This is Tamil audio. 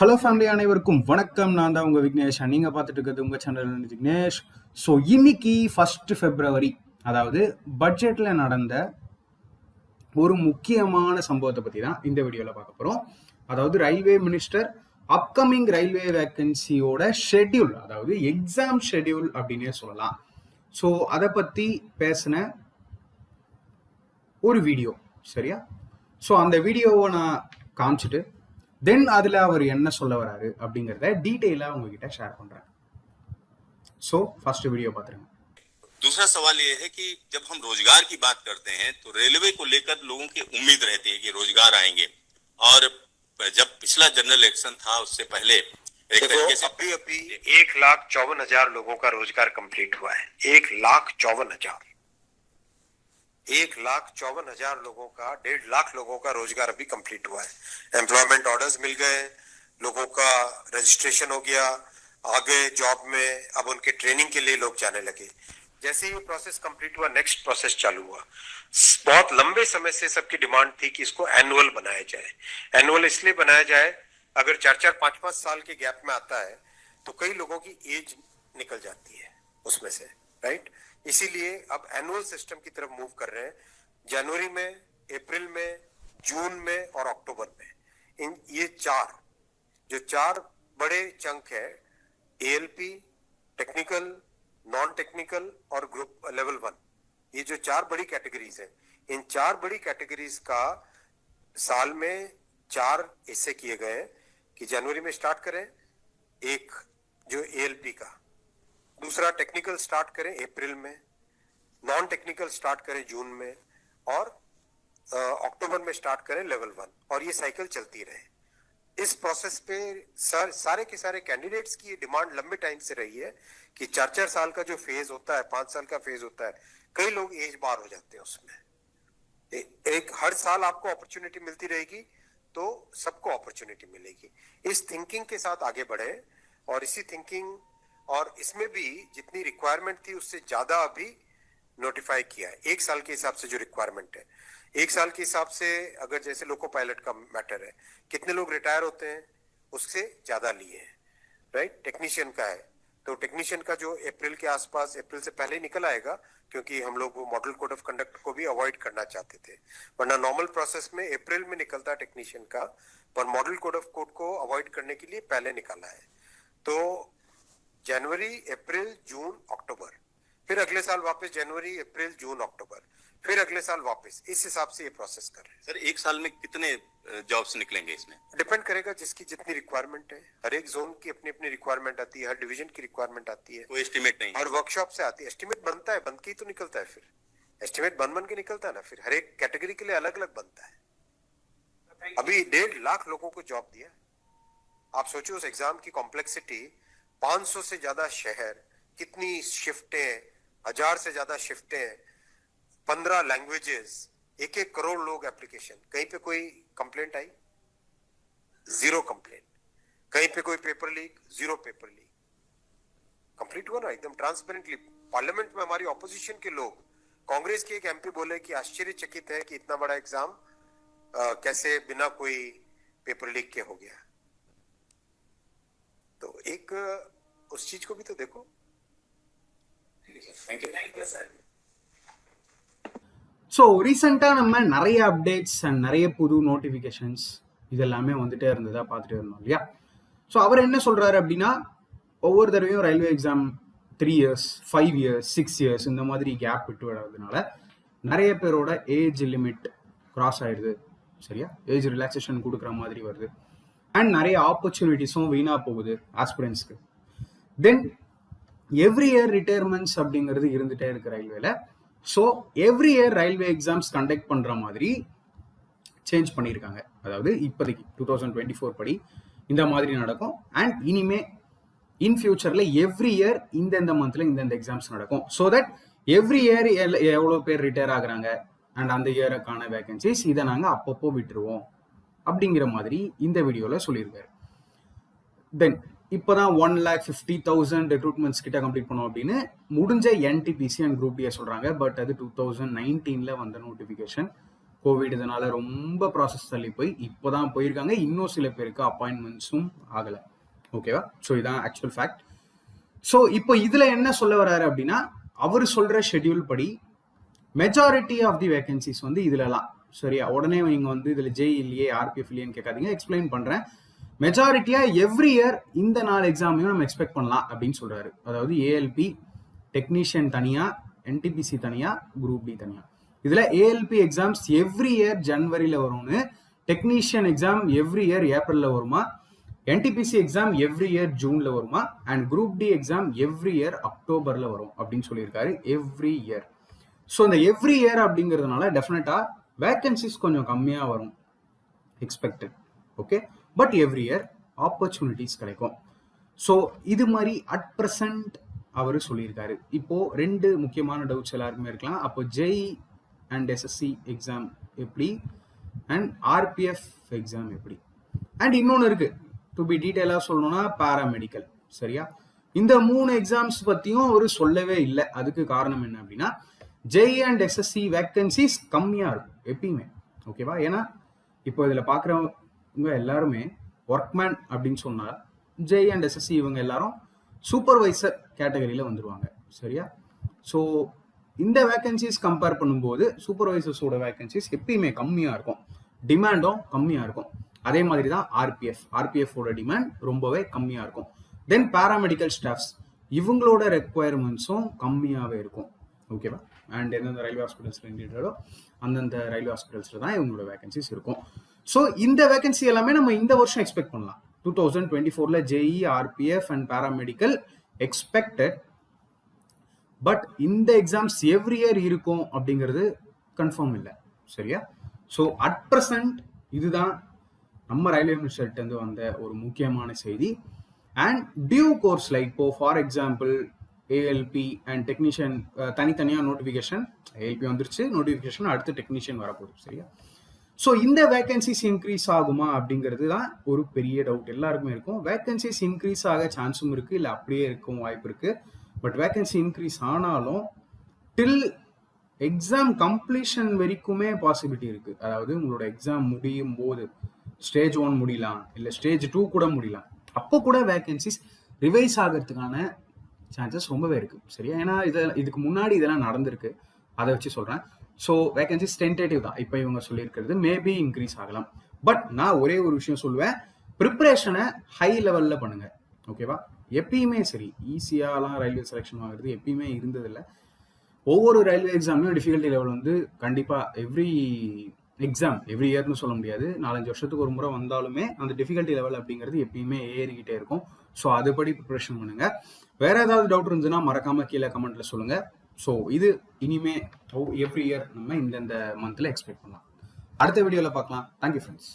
ஹலோ ஃபேமிலி அனைவருக்கும் வணக்கம். நான் தான் உங்கள் விக்னேஷ். நீங்கள் பார்த்துட்டு இருக்கிறது உங்கள் சேனல் விக்னேஷ். ஸோ இன்னைக்கு ஃபர்ஸ்ட் ஃபெப்ரவரி அதாவது பட்ஜெட்டில் நடந்த ஒரு முக்கியமான சம்பவத்தை பற்றி தான் இந்த வீடியோவில் பார்க்க போகிறோம் அதாவது ரயில்வே மினிஸ்டர் அப்கமிங் ரயில்வே வேக்கன்சியோட ஷெட்யூல் அதாவது எக்ஸாம் ஷெட்யூல் அப்படின்னே சொல்லலாம். ஸோ அதை பற்றி பேசின ஒரு வீடியோ சரியா? ஸோ அந்த வீடியோவை நான் காமிச்சிட்டு தென் அதில் அவர் என்ன சொல்ல வராரு அப்படிங்கிறத டீட்டெயிலாக உங்ககிட்ட ஷேர் பண்ணுறேன் ஸோ ஃபர்ஸ்ட் வீடியோ பார்த்துருங்க दूसरा सवाल ये है कि जब हम रोजगार की बात करते हैं तो रेलवे को लेकर लोगों की उम्मीद रहती है कि रोजगार आएंगे और जब पिछला जनरल इलेक्शन था उससे पहले एक देखो तरीके से अभी अभी एक लाख चौवन हजार लोगों का रोजगार कंप्लीट हुआ है एक लाख चौवन हजार एक लाख चौवन हज़ार लोगों का, डेढ़ लाख लोगों का रोज़गार अभी कंप्लीट हुआ है। एम्प्लॉयमेंट ऑर्डर्स मिल गए, लोगों का रजिस्ट्रेशन हो गया, आगे जॉब में अब उनके ट्रेनिंग के लिए लोग जाने लगे। जैसे ही प्रोसेस कंप्लीट हुआ नेक्स्ट प्रोसेस चालू हुआ। बहुत लंबे समय से सबकी डिमांड थी कि इसको एनुअल बनाया जाए। एनुअल इसलिए बनाया जाए, अगर चार चार पाँच पाँच साल के गैप में आता है तो कई लोगों की एज निकल जाती है उसमें से राइट इसीलिए अब एनुअल सिस्टम की तरफ़ मूव कर रहे हैं। जनवरी में अप्रैल में जून में और अक्टूबर में। इन, ये चार, जो चार बड़े चंक है एएलपी टेक्निकल नॉन टेक्निकल और ग्रुप लेवल वन ये जो चार बड़ी कैटेगरीज हैं, इन चार बड़ी कैटेगरीज का साल में चार हिस्से किए गए हैं कि जनवरी में स्टार्ट करें, एक जो एएलपी का। दूसरा टेक्निकल स्टार्ट करें अप्रैल में नॉन टेक्निकल स्टार्ट करें जून में, और अक्टूबर में स्टार्ट करें लेवल वन और ये साइकिल चलती रहे। इस प्रोसेस पे सर, सारे के सारे कैंडिडेट्स की डिमांड लंबे टाइम से रही है कि चार चार साल का जो फ़ेज़ होता है, पाँच साल का फ़ेज़ होता है, कई लोग एज बार हो जाते हैं उसमें। ए- एक, हर साल आपको अपॉर्चुनिटी मिलती रहेगी तो सबको अपॉर्चुनिटी मिलेगी। इस थिंकिंग के साथ आगे बढ़े, और इसी थिंकिंग और इसमें भी जितनी रिक्वायरमेंट थी उससे ज़्यादा अभी नोटिफाई किया है। एक साल के हिसाब से जो रिक्वायरमेंट है। एक साल के हिसाब से अगर जैसे लोको पायलट का मैटर है, कितने लोग रिटायर होते हैं, उससे ज़्यादा लिए हैं। राइट टेक्नीशियन का है। तो टेक्नीशियन का जो अप्रैल के आसपास अप्रैल से पहले निकल आएगा, क्योंकि हम लोग वो मॉडल कोड ऑफ़ कंडक्ट को भी अवॉइड करना चाहते थे। वरना नॉर्मल प्रोसेस में अप्रैल में निकलता टेक्नीशियन का, पर मॉडल कोड ऑफ़ कोड को अवॉइड करने के लिए पहले निकाला है। तो जनवरी अप्रैल जून अक्टूबर। फिर अगले साल वापस जनवरी अप्रैल जून अक्टूबर। फिर अगले साल वापस। इस हिसाब से ये प्रोसेस कर रहे हैं। सर एक साल में कितने जॉब्स निकलेंगे इसमें? डिपेंड करेगा जिसकी जितनी रिक्वायरमेंट है। हर एक जोन की अपनी अपनी रिक्वायरमेंट आती है हर डिवीज़न की रिक्वायरमेंट आती है। कोई एस्टिमेट नहीं। हर वर्कशॉप से आती है। एस्टिमेट बनता है बन के ही तो निकलता है फिर। एस्टिमेट बन बन के निकलता है ना फिर। हर एक कैटेगरी के लिए अलग अलग बनता है। अभी डेढ़ लाख लोगों को जॉब दिया। आप सोचो उस एग्ज़ाम की कॉम्प्लेक्सिटी 500 से ज़्यादा शहर, कितनी शिफ्टें हज़ार से ज़्यादा शिफ्टें पंद्रह लैंग्वेजेस एक एक करोड़ लोग एप्लीकेशन कहीं पे कोई कंप्लेंट आई? ज़ीरो कंप्लेंट कहीं पे कोई paper leak zero paper leak complete हुआ ना, एकदम ट्रांसपेरेंटली पार्लियामेंट में हमारी ऑपोजिशन के लोग, कांग्रेस के एक एमपी बोले कि आश्चर्यचकित है कि इतना बड़ा एग्ज़ाम कैसे बिना कोई पेपर लीक के हो गया। तो एक अ, उस चीज को भी तो देखो ஸோ ரீசெண்டாக நம்ம நிறைய அப்டேட்ஸ் அண்ட் நிறைய புது நோட்டிஃபிகேஷன்ஸ் இதெல்லாமே வந்துட்டே இருந்ததா பார்த்துட்டே இருந்தோம் இல்லையா ஸோ அவர் என்ன சொல்றாரு அப்படின்னா ஒவ்வொரு தடவையும் railway exam three years five years six years இந்த மாதிரி கேப் விட்டு விடுறதுனால நிறைய பேரோட ஏஜ் லிமிட் கிராஸ் ஆயிடுது சரியா ஏஜ் ரிலாக்ஸேஷன் கொடுக்குற மாதிரி வருது அண்ட் நிறைய ஆப்பர்ச்சுனிட்டிஸும் வீணாக போகுது ஆஸ்பிரன்ஸ்க்கு தென் எவ்ரி இயர் ரிட்டையர்மெண்ட்ஸ் அப்படிங்கிறது இருந்துகிட்டே இருக்கு ரயில்வேல so every year railway exams conduct பண்ணுற மாதிரி சேஞ்ச் பண்ணியிருக்காங்க அதாவது இப்போதைக்கு டூ தௌசண்ட் டுவெண்ட்டி ஃபோர் படி இந்த மாதிரி நடக்கும். அண்ட் இனிமே இன் ஃபியூச்சரில் எவ்ரி இயர் இந்தந்த மந்த்தில் இந்தந்த எக்ஸாம்ஸ் நடக்கும். ஸோ தட் எவ்ரி இயர் எவ்வளோ பேர் ரிட்டையர் ஆகுறாங்க? அண்ட் அந்த இயருக்கான வேகன்சிஸ் இதை நாங்கள் அப்பப்போ விட்டுருவோம். அப்படிங்கிற மாதிரி இந்த வீடியோவில் சொல்லியிருக்காரு. தென் இப்போதான் one lakh fifty thousand recruitments கிட்ட கம்ப்ளீட் பண்ணோம் அப்படின்னு முடிஞ்ச என்டிபிசி அண்ட் குரூப் டிஏ சொல்றாங்க. பட் அது டூ தௌசண்ட் நைன்டீனில் வந்த நோட்டிஃபிகேஷன் கோவிட் இதனால ரொம்ப ப்ராசஸ் தள்ளி போய் இப்போதான் போயிருக்காங்க. இன்னும் சில பேருக்கு அப்பாயின்மெண்ட்ஸும் ஆகலை. ஓகேவா ஸோ இதான் ஆக்சுவல் ஃபேக்ட் ஸோ இப்போ இதுல என்ன சொல்ல வர்றாரு அப்படின்னா அவர் சொல்ற ஷெட்யூல் படி மெஜாரிட்டி ஆஃப் தி வேகன்சிஸ் வந்து இதுலலாம். சரியா? உடனே நீங்க வந்து இதுல ஜெய் இல்லையே ஆர்பிஎஃப் இல்லையேன்னு கேட்காதீங்க. எக்ஸ்பிளைன் பண்றேன். மெஜாரிட்டியா எவ்ரி இயர் இந்த நாலு எக்ஸாமையும் நம்ம எக்ஸ்பெக்ட் பண்ணலாம் அப்படின்னு சொல்றாரு. அதாவது ஏஎல்பி டெக்னீஷியன் தனியா என்டிபிசி தனியா குரூப் டி தனியா. இதுல ஏஎல்பி எக்ஸாம்ஸ் எவ்ரி இயர் ஜனவரியில வரும்னு டெக்னீஷியன் எக்ஸாம் எவ்ரி இயர் ஏப்ரல்ல வருமா என்டிபிசி எக்ஸாம் எவ்ரி இயர் ஜூன்ல வருமா and group D exam every year அக்டோபர்ல வரும் அப்படின்னு சொல்லியிருக்காரு எவ்ரி இயர் ஸோ இந்த எவ்ரி இயர் அப்படிங்கிறதுனால டெஃபினட்டா வேக்கன்சிஸ் கொஞ்சம் கம்மியாக வரும். Expected okay but every year opportunities கிடைக்கும். ஸோ இது மாதிரி அட் ப்ரெசன்ட் அவர் சொல்லியிருக்காரு. இப்போது ரெண்டு முக்கியமான டவுட்ஸ் எல்லாருக்குமே இருக்கலாம். அப்போ ஜெய் அண்ட் எஸ்எஸ்சி எக்ஸாம் எப்படி? அண்ட் ஆர்பிஎஃப் எக்ஸாம் எப்படி? அண்ட் இன்னொன்று இருக்குது டு பி டீட்டெயிலாக சொல்லணும்னா பாராமெடிக்கல் சரியா? இந்த மூணு எக்ஸாம்ஸ் பற்றியும் அவர் சொல்லவே இல்லை. அதுக்கு காரணம் என்ன அப்படின்னா ஜெய் அண்ட் எஸ்எஸ்சி வேக்கன்சிஸ் கம்மியாக இருக்கும் எப்பயுமே. ஓகேவா ஏன்னா இப்போ இதில் பார்க்குறவங்க எல்லாருமே ஒர்க்மேன் அப்படின்னு சொன்னால் ஜெய் அண்ட் எஸ்எஸ்சி இவங்க எல்லாரும் சூப்பர்வைசர் கேட்டகரியில் வந்துடுவாங்க சரியா? ஸோ இந்த வேக்கன்சிஸ் கம்பேர் பண்ணும்போது சூப்பர்வைசர்ஸோட வேக்கன்சிஸ் எப்பயுமே கம்மியாக இருக்கும். டிமாண்டும் கம்மியாக இருக்கும். அதே மாதிரி தான் ஆர்பிஎஃப் ஆர்பிஎஃபோட டிமாண்ட் ரொம்பவே கம்மியாக இருக்கும். தென் பேராமெடிக்கல் ஸ்டாஃப்ஸ் இவங்களோட ரெக்குவயர்மெண்ட்ஸும் கம்மியாகவே இருக்கும். ஓகேவா அண்ட் எந்தெந்த ரயில்வே ஹாஸ்பிட்டல்ஸ் ரிலேட்டடோ அந்தந்த ரயில்வே ஹாஸ்பிட்டல்ஸில் தான் இவங்களோட வேகன்சிஸ் இருக்கும். ஸோ இந்த வேகன்சி எல்லாமே நம்ம இந்த வருஷம் எக்ஸ்பெக்ட் பண்ணலாம். டூ தௌசண்ட் டுவெண்ட்டி ஃபோரில் JE RPF and paramedical expected but இந்த எக்ஸாம்ஸ் எவ்ரி இயர் இருக்கும் அப்படிங்கிறது கன்ஃபார்ம் இல்லை. சரியா? ஸோ அட் ப்ரெசன்ட் இதுதான் நம்ம ரயில்வே மினிஸ்டர்கிட்ட இருந்து வந்த ஒரு முக்கியமான செய்தி. அண்ட் டியூ கோர்ஸில் இப்போ for example ALP and technician தனித்தனியாக நோட்டிஃபிகேஷன் ஏஎல்பி வந்துருச்சு. நோட்டிஃபிகேஷன் அடுத்து டெக்னீஷியன் வரப்போகுது சரியா? ஸோ இந்த வேகன்சிஸ் இன்க்ரீஸ் ஆகுமா அப்படிங்கிறது தான் ஒரு பெரிய டவுட் எல்லாருக்குமே இருக்கும். வேகன்சிஸ் இன்க்ரீஸ் ஆக சான்ஸும் இருக்குது இல்லை அப்படியே இருக்கும் வாய்ப்பு இருக்குது பட் வேகன்சி இன்க்ரீஸ் ஆனாலும் டில் எக்ஸாம் கம்ப்ளீஷன் வரைக்குமே பாசிபிலிட்டி இருக்குது அதாவது உங்களோட எக்ஸாம் முடியும் போது ஸ்டேஜ் ஒன் முடியலாம் இல்லை ஸ்டேஜ் டூ கூட முடியலாம். அப்போ கூட வேகன்சிஸ் ரிவைஸ் ஆகிறதுக்கான சான்சஸ் ரொம்பவே இருக்கு. சரியா? ஏன்னா இது இதுக்கு முன்னாடி இதெல்லாம் நடந்திருக்கு. அதை வச்சு சொல்றேன். ஸோ வேகன்சிஸ் டென்டேட்டிவ் தான். இப்போ இவங்க சொல்லியிருக்கிறது மேபி இன்க்ரீஸ் ஆகலாம். பட் நான் ஒரே ஒரு விஷயம் சொல்லுவேன். ப்ரிப்பரேஷனை ஹை லெவலில் பண்ணுங்க. ஓகேவா எப்பயுமே சரி. ஈஸியாலாம் ரயில்வே செலெக்ஷன் ஆகிறது எப்பயுமே இருந்ததில்லை. ஒவ்வொரு ரயில்வே எக்ஸாம்லையும் டிஃபிகல்ட்டி லெவல் வந்து கண்டிப்பாக எவ்ரி எக்ஸாம் எவ்ரி இயர்னு சொல்ல முடியாது. நாலஞ்சு வருஷத்துக்கு ஒரு முறை வந்தாலுமே அந்த டிஃபிகல்ட்டி லெவல் அப்படிங்கிறது எப்பயுமே ஏறிக்கிட்டே இருக்கும். ஸோ அதுபடி ப்ரிப்ரேஷன் பண்ணுங்க. வேற ஏதாவது டவுட் இருந்துச்சுன்னா மறக்காம கீழே கமெண்ட்ல சொல்லுங்க. ஸோ இது இனிமே எவ்ரி இயர் நம்ம இந்தந்த மந்த்ல எக்ஸ்பெக்ட் பண்ணலாம். அடுத்த வீடியோவில் பார்க்கலாம். Thank you friends